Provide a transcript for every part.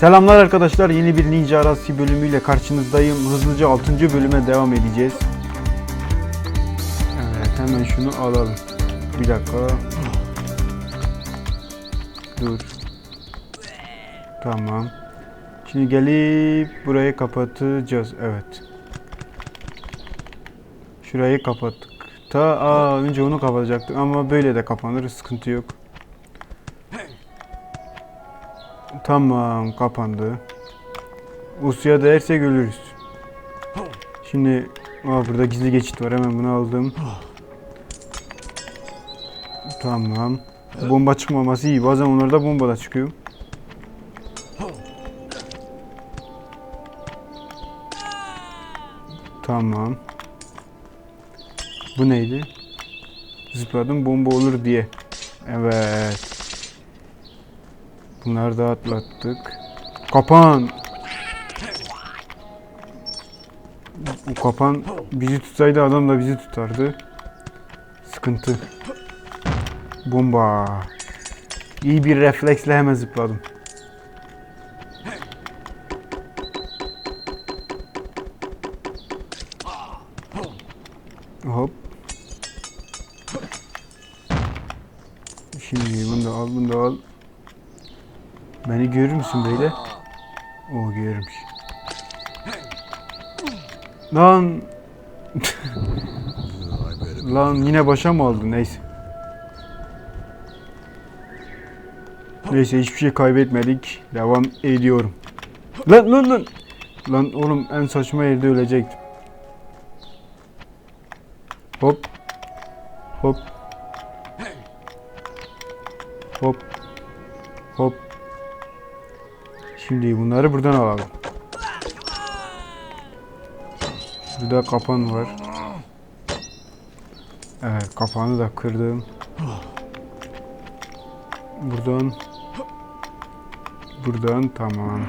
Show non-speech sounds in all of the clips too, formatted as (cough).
Selamlar arkadaşlar. Yeni bir Ninja Arası bölümüyle karşınızdayım. Hızlıca 6. bölüme devam edeceğiz. Evet hemen şunu alalım. Bir dakika. Dur. Tamam. Şimdi gelip burayı kapatacağız. Evet. Şurayı kapattık. Ta aa, önce onu kapatacaktık ama böyle de kapanır. Sıkıntı yok. Tamam kapandı. Usya değerse görürüz. Şimdi aa, burada gizli geçit var hemen bunu aldım. Tamam. Bomba çıkmaması iyi. Bazen onlarda bomba da çıkıyor. Tamam. Bu neydi? Zıpladım bomba olur diye. Evet. Bunları da atlattık. Kapan. Bu kapan bizi tutsaydı adam da bizi tutardı. Sıkıntı. Bomba. İyi bir refleksle hemen zıpladım. Hop. Şimdi bunu da al, bunu da al. Beni görür müsün böyle? O görürmüş. Lan. (laughs) Lan yine başa mı aldın? Neyse. Neyse hiçbir şey kaybetmedik. Devam ediyorum. Lan lan lan. Lan oğlum en saçma yerde ölecektim. Hop. Hop. Hop. Hop. Şimdi bunları buradan alalım. Burada kapan var. Evet kapağını da kırdım. Buradan Buradan tamam.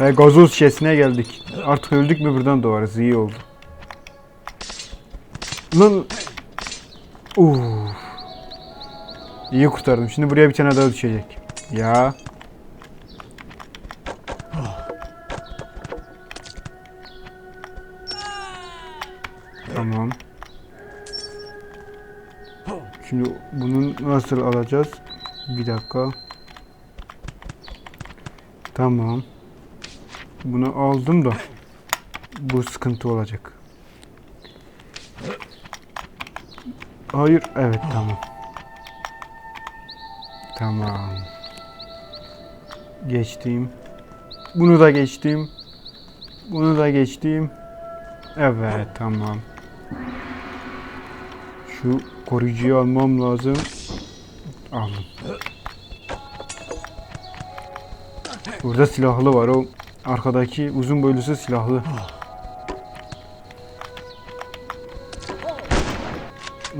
Ve gazoz şişesine geldik. Artık öldük mü buradan doğarız. İyi oldu. Lan Uf. İyi kurtardım. Şimdi buraya bir tane daha düşecek. Ya. Nasıl alacağız? Bir dakika. Tamam. Bunu aldım da bu sıkıntı olacak. Hayır, evet tamam. Tamam. Geçtim. Bunu da geçtim. Bunu da geçtim. Evet, tamam. Şu koruyucuyu almam lazım. Aldım. Burada silahlı var o arkadaki uzun boylusu silahlı.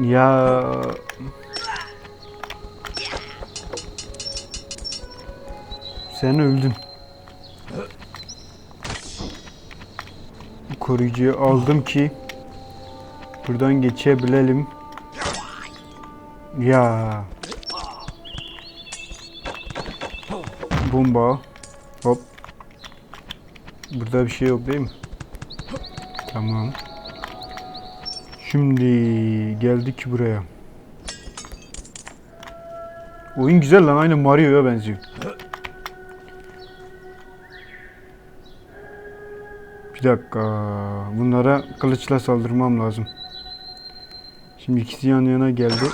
Ya sen öldün. Koruyucuyu aldım ki buradan geçebilelim. Ya. Bomba. Hop. Burada bir şey yok değil mi? Tamam. Şimdi geldik buraya. Oyun güzel lan aynı Mario'ya benziyor. Bir dakika. Bunlara kılıçla saldırmam lazım. Şimdi ikisi yan yana geldi.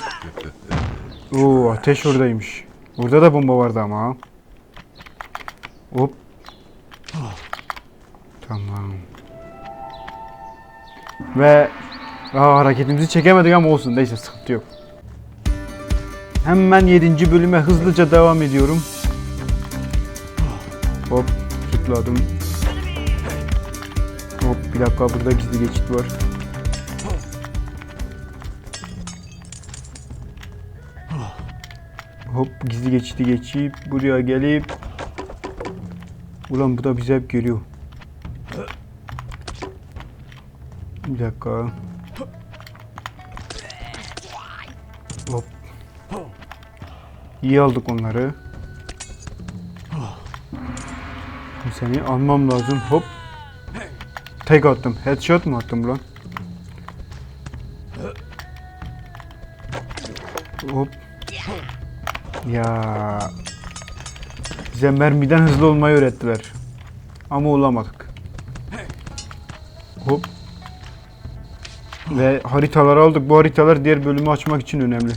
Oo ateş oradaymış. Orada da bomba vardı ama. Hop. Tamam. Ve Aa, hareketimizi çekemedik ama olsun. Neyse sıkıntı yok. Hemen 7. bölüme hızlıca devam ediyorum. Hop zıpladım. Hop bir dakika burada gizli geçit var. Hop gizli geçiti geçip buraya gelip Ulan bu da bizi hep görüyor. Bir dakika. Hop. İyi aldık onları. Seni almam lazım. Hop. Tek attım. Headshot mu attım lan? Hop. Ya. Bize mermiden hızlı olmayı öğrettiler. Ama olamadık. Hop. Ve haritaları aldık. Bu haritalar diğer bölümü açmak için önemli.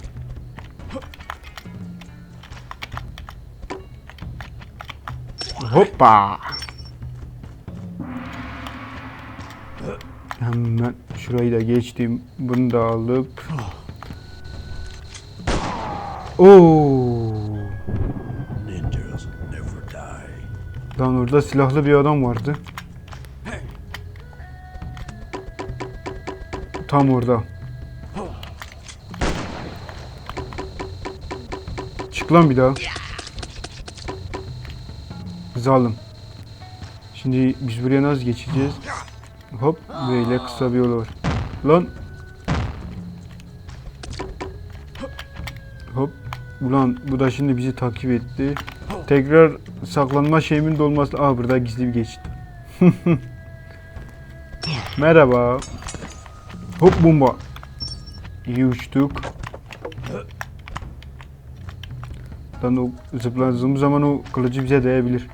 Hoppa. Hemen şurayı da geçtim. Bunu da alıp. Oo. Lan orada silahlı bir adam vardı. Tam orada. Çık lan bir daha. Zalim. Şimdi biz buraya nasıl geçeceğiz? Hop böyle kısa bir yol var. Lan. Hop. Ulan bu da şimdi bizi takip etti. Tekrar saklanma şeyimin dolması. Aa burada gizli bir geçit. (laughs) Merhaba. Hop bomba. İyi uçtuk. Lan o zıpladığımız zaman o kılıcı bize değebilir.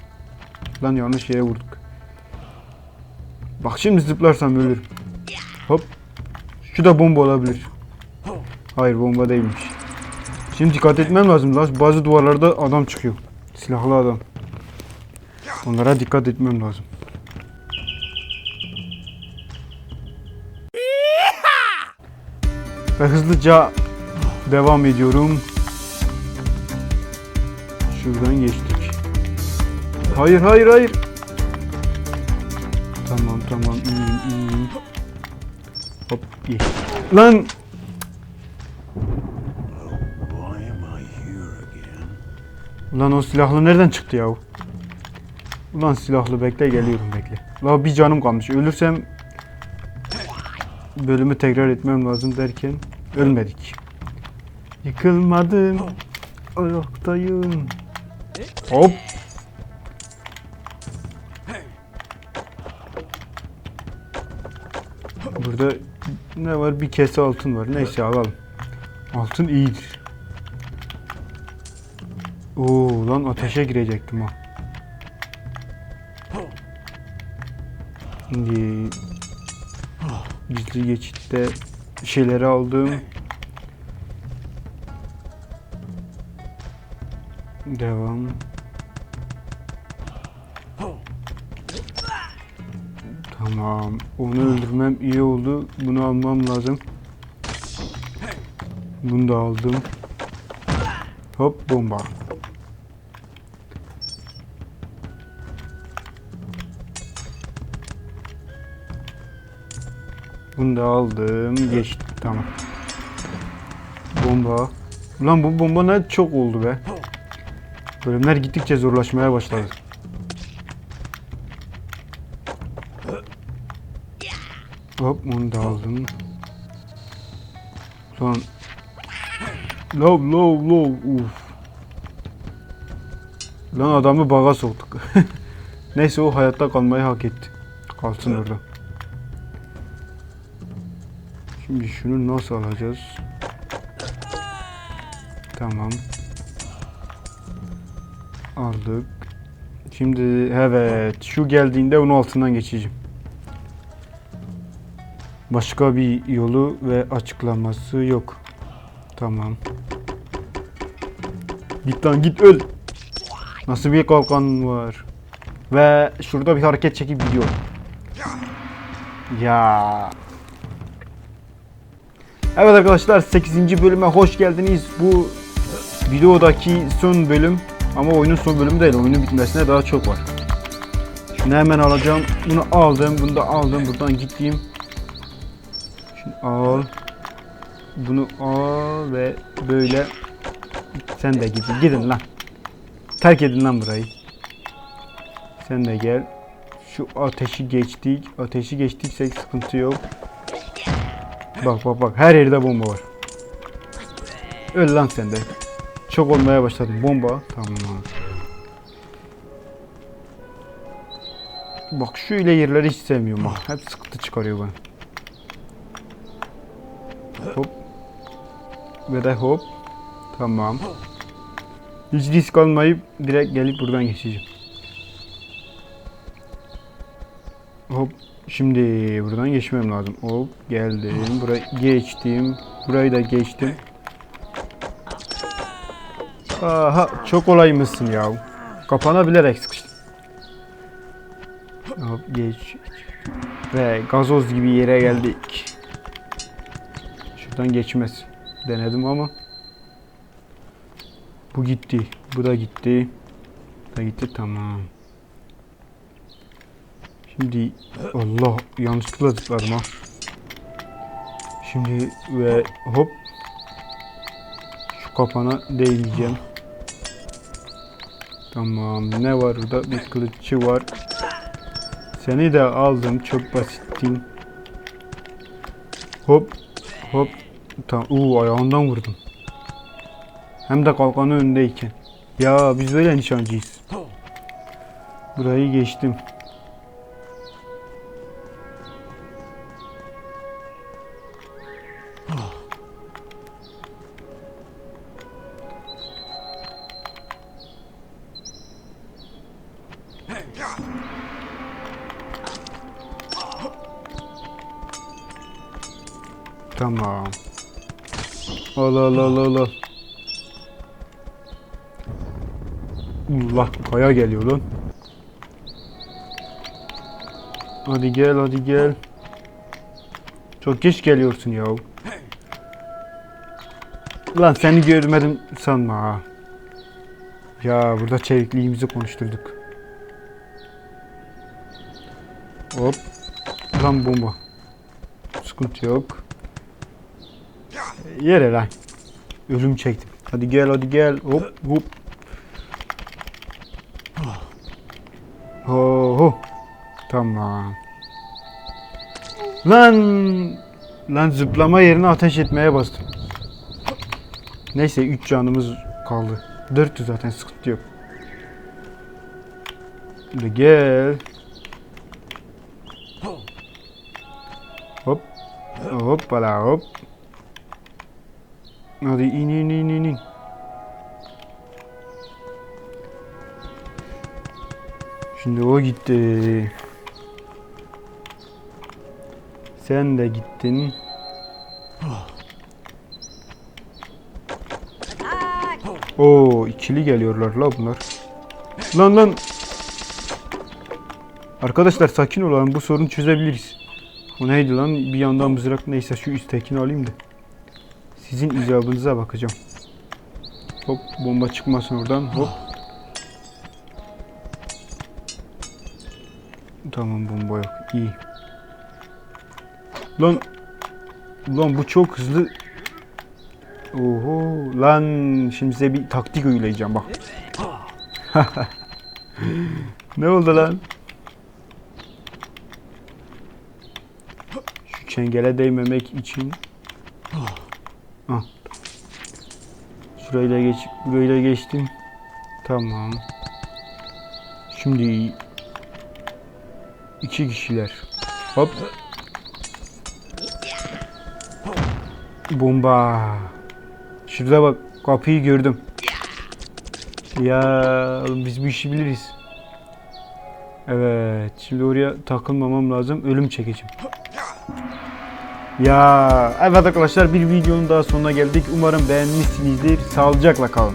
Lan yanlış yere vurduk. Bak şimdi zıplarsam ölürüm. Hop. Şu da bomba olabilir. Hayır bomba değilmiş. Şimdi dikkat etmem lazım. Bazı duvarlarda adam çıkıyor. Silahlı adam. Onlara dikkat etmem lazım. Ve hızlıca devam ediyorum. Şuradan geçtik. Hayır hayır hayır. Tamam tamam iyiyim iyiyim. Hop geç. Lan Ulan o silahlı nereden çıktı ya? Ulan silahlı bekle geliyorum bekle. La bir canım kalmış. Ölürsem bölümü tekrar etmem lazım derken ölmedik. Yıkılmadım. Ayaktayım. Hop. Burada ne var? Bir kese altın var. Neyse alalım. Altın iyidir. Oo lan ateşe girecektim ha. Şimdi gizli geçitte şeyleri aldım. Devam. Tamam. Onu öldürmem iyi oldu. Bunu almam lazım. Bunu da aldım. Hop bomba. Bunu da aldım. Geçti. Tamam. Bomba. Ulan bu bomba ne çok oldu be. Bölümler gittikçe zorlaşmaya başladı. Hop onu da aldım. Ulan. Low low low. Uf. Lan adamı baga soktuk. (laughs) Neyse o hayatta kalmayı hak etti. Kalsın orada. Şimdi şunu nasıl alacağız? Tamam. Aldık. Şimdi evet şu geldiğinde onun altından geçeceğim. Başka bir yolu ve açıklaması yok. Tamam. Git lan git öl. Nasıl bir kalkan var? Ve şurada bir hareket çekip gidiyor. Ya. Evet arkadaşlar 8. bölüme hoş geldiniz. Bu videodaki son bölüm ama oyunun son bölümü değil. Oyunun bitmesine daha çok var. Şunu hemen alacağım. Bunu aldım. Bunu da aldım. Buradan gittiğim. Şunu al. Bunu al ve böyle sen de gidin. Gidin lan. Terk edin lan burayı. Sen de gel. Şu ateşi geçtik. Ateşi geçtiksek sıkıntı yok. Bak bak bak her yerde bomba var. Öl lan sen de. Çok olmaya başladım. Bomba. Tamam. Bak şöyle yerleri hiç sevmiyorum bak. Hep sıkıntı çıkarıyor bana. Hop. Ve de hop. Tamam. Hiç risk almayıp direkt gelip buradan geçeceğim. Hop. Şimdi buradan geçmem lazım. Hop geldim. Burayı geçtim. Burayı da geçtim. Aha çok kolaymışsın ya. Kapana bilerek sıkıştım. Hop geç. Ve gazoz gibi yere geldik. Şuradan geçmez. Denedim ama. Bu gitti. Bu da gitti. Bu da gitti tamam. Şimdi Allah yanlışlıkla zıpladım ha. Şimdi ve hop şu kapana değmeyeceğim. Tamam ne var burada bir kılıççı var. Seni de aldım çok basittin. Hop hop tamam uuu ayağından vurdum. Hem de kalkanın önündeyken. Ya biz böyle nişancıyız. Burayı geçtim. Tamam. Al al al al al. Allah kaya geliyor lan. Hadi gel hadi gel. Çok geç geliyorsun ya. Lan seni görmedim sanma ha. Ya burada çevikliğimizi konuşturduk. Hop. Lan bomba. Sıkıntı yok. Yere lan. Ölüm çektim. Hadi gel hadi gel. Hop hop. Ho ho. Tamam. Lan lan zıplama yerine ateş etmeye bastım. Neyse 3 canımız kaldı. 400 zaten sıkıntı yok. Hadi gel. Hop. Hoppala hop. Hadi in in in in in. Şimdi o gitti. Sen de gittin. Oo ikili geliyorlar la bunlar. Lan lan. Arkadaşlar sakin olalım bu sorunu çözebiliriz. O neydi lan bir yandan mızrak neyse şu üsttekini alayım da. Sizin icabınıza bakacağım. Hop bomba çıkmasın oradan hop. Tamam bomba yok iyi. Lan Lan bu çok hızlı. Oho lan şimdi size bir taktik uygulayacağım bak. (laughs) ne oldu lan? Şu çengele değmemek için. Ah. Şurayla geç, burayla geçtim. Tamam. Şimdi iki kişiler. Hop. Bomba. Şurada bak kapıyı gördüm. Ya biz bu işi biliriz. Evet şimdi oraya takılmamam lazım. Ölüm çekeceğim. Ya evet arkadaşlar bir videonun daha sonuna geldik. Umarım beğenmişsinizdir. Sağlıcakla kalın.